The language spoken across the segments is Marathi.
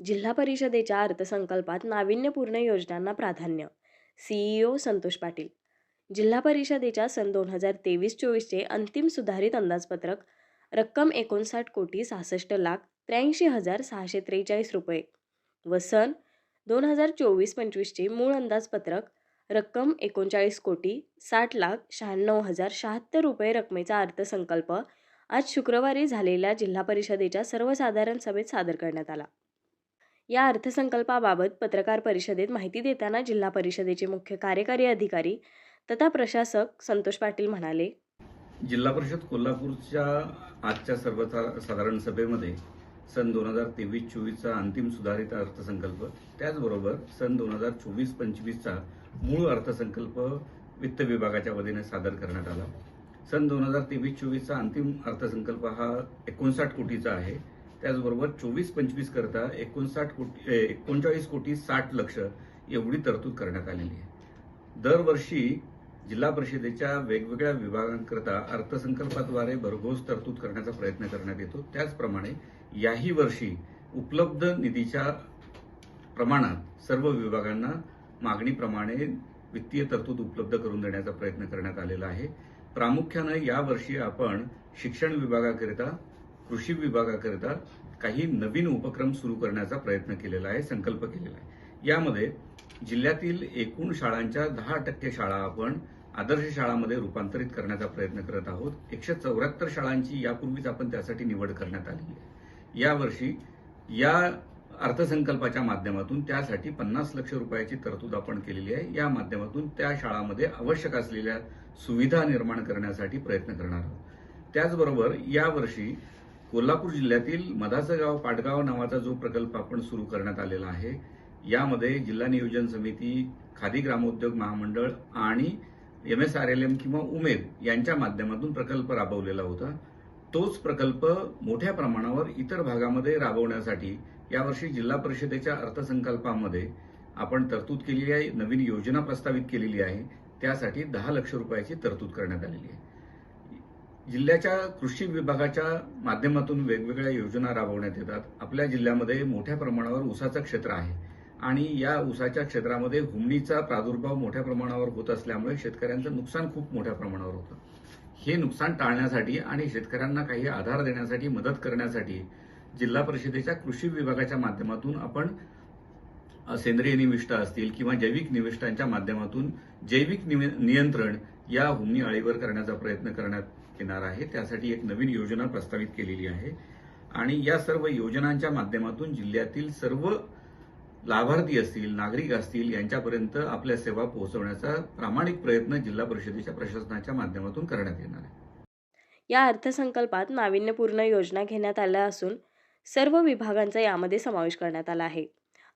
जिल्हा परिषदेच्या अर्थसंकल्पात नाविन्यपूर्ण योजनांना प्राधान्य. सीईओ संतोष पाटील. जिल्हा परिषदेच्या सन दोन हजार तेवीस चोवीसचे अंतिम सुधारित अंदाजपत्रक रक्कम एकोणसाठ कोटी सहासष्ट लाख त्र्याऐंशी हजार सहाशे त्रेचाळीस रुपये. व सन दोन हजार चोवीस पंचवीसचे मूळ अंदाजपत्रक रक्कम एकोणचाळीस कोटी साठ लाख शहाण्णव हजार शहात्तर रुपये रकमेचा अर्थसंकल्प आज शुक्रवारी झालेल्या जिल्हा परिषदेच्या सर्वसाधारण सभेत सादर करण्यात आला. या अर्थसंकल्पाबाबत पत्रकार परिषदेत माहिती देताना जिल्हा परिषदेचे मुख्य कार्यकारी अधिकारी तथा प्रशासक संतोष पाटील म्हणाले. जिल्हा परिषद कोल्हापूरच्या आजच्या सर्वसाधारण सभेमध्ये सन दोन हजार तेवीस चोवीसचा अंतिम सुधारित अर्थसंकल्प त्याचबरोबर सन दोन हजार चोवीस पंचवीसचा मूळ अर्थसंकल्प वित्त विभागाच्या वतीने सादर करण्यात आला. सन दोन हजार तेवीस चोवीसचा अंतिम अर्थसंकल्प हा एकोणसाठ कोटीचा आहे. त्याचबरोबर चोवीस पंचवीस करता एकोणसाठ कोटी एकोणचाळीस कोटी साठ लक्ष एवढी तरतूद करण्यात आलेली आहे. दरवर्षी जिल्हा परिषदेच्या वेगवेगळ्या विभागांकरता अर्थसंकल्पाद्वारे भरघोस तरतूद करण्याचा प्रयत्न करण्यात येतो. त्याचप्रमाणे याही वर्षी उपलब्ध निधीच्या प्रमाणात सर्व विभागांना मागणीप्रमाणे वित्तीय तरतूद उपलब्ध करून देण्याचा प्रयत्न करण्यात आलेला आहे. प्रामुख्यानं यावर्षी आपण शिक्षण विभागाकरिता कृषी विभागाकरिता काही नवीन उपक्रम सुरू करण्याचा प्रयत्न केलेला आहे संकल्प केलेला आहे. यामध्ये जिल्ह्यातील एकूण शाळांच्या दहा टक्के शाळा आपण आदर्श शाळांमध्ये रूपांतरित करण्याचा प्रयत्न करत आहोत. एकशे चौऱ्याहत्तर शाळांची यापूर्वीच आपण त्यासाठी निवड करण्यात आली आहे. यावर्षी या अर्थसंकल्पाच्या माध्यमातून त्यासाठी पन्नास लक्ष रुपयाची तरतूद आपण केलेली आहे. या माध्यमातून त्या शाळांमध्ये आवश्यक असलेल्या सुविधा निर्माण करण्यासाठी प्रयत्न करणार आहोत. त्याचबरोबर यावर्षी कोल्हापूर जिल्ह्यातील मधाचं गाव पाटगाव नावाचा जो प्रकल्प आपण सुरू करण्यात आलेला आहे यामध्ये जिल्हा नियोजन समिती खादी ग्रामोद्योग महामंडळ आणि M S R L M किंवा उमेद यांच्या माध्यमातून प्रकल्प राबवलेला होता. तोच प्रकल्प मोठ्या प्रमाणावर इतर भागामध्ये राबवण्यासाठी यावर्षी जिल्हा परिषदेच्या अर्थसंकल्पामध्ये आपण तरतूद केलेली आहे नवीन योजना प्रस्तावित केलेली आहे. त्यासाठी दहा लक्ष रुपयाची तरतूद करण्यात आलेली आहे. जिल्ह्याच्या कृषी विभागाच्या माध्यमातून वेगवेगळ्या योजना राबवण्यात येतात. आपल्या जिल्ह्यामध्ये मोठ्या प्रमाणावर ऊसाचं क्षेत्र आहे. आणि या ऊसाच्या क्षेत्रामध्ये हुमणीचा प्रादुर्भाव मोठ्या प्रमाणावर होत असल्यामुळे शेतकऱ्यांचं नुकसान खूप मोठ्या प्रमाणावर होतं. हे नुकसान टाळण्यासाठी आणि शेतकऱ्यांना काही आधार देण्यासाठी मदत करण्यासाठी जिल्हा परिषदेच्या कृषी विभागाच्या माध्यमातून आपण सेंद्रिय निविष्ठा असतील किंवा जैविक निविष्ठांच्या माध्यमातून जैविक निवे- नियंत्रण या हुमणी अळीवर करण्याचा प्रयत्न करण्यात येणार आहे त्यासाठी एक नवीन योजना प्रस्तावित केलेली आहे. आणि या सर्व योजनांच्या माध्यमातून जिल्ह्यातील सर्व लाभार्थी असतील नागरिक असतील यांच्यापर्यंत आपल्या सेवा पोहोचवण्याचा प्रामाणिक प्रयत्न जिल्हा परिषदेच्या प्रशासनाच्या माध्यमातून करण्यात येणार आहे. या अर्थसंकल्पात नाविन्यपूर्ण योजना घेण्यात आल्या असून सर्व विभागांचा यामध्ये समावेश करण्यात आला आहे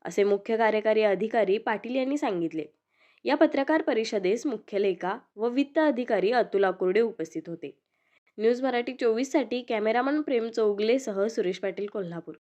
असे मुख्य कार्यकारी अधिकारी पाटील यांनी सांगितले. या पत्रकार परिषदेस मुख्य लेखा व वित्त अधिकारी अतुल अकुर्डे उपस्थित होते. न्यूज मराठी चोवीससाठी कॅमेरामन प्रेम चौगलेसह सुरेश पाटील कोल्हापूर.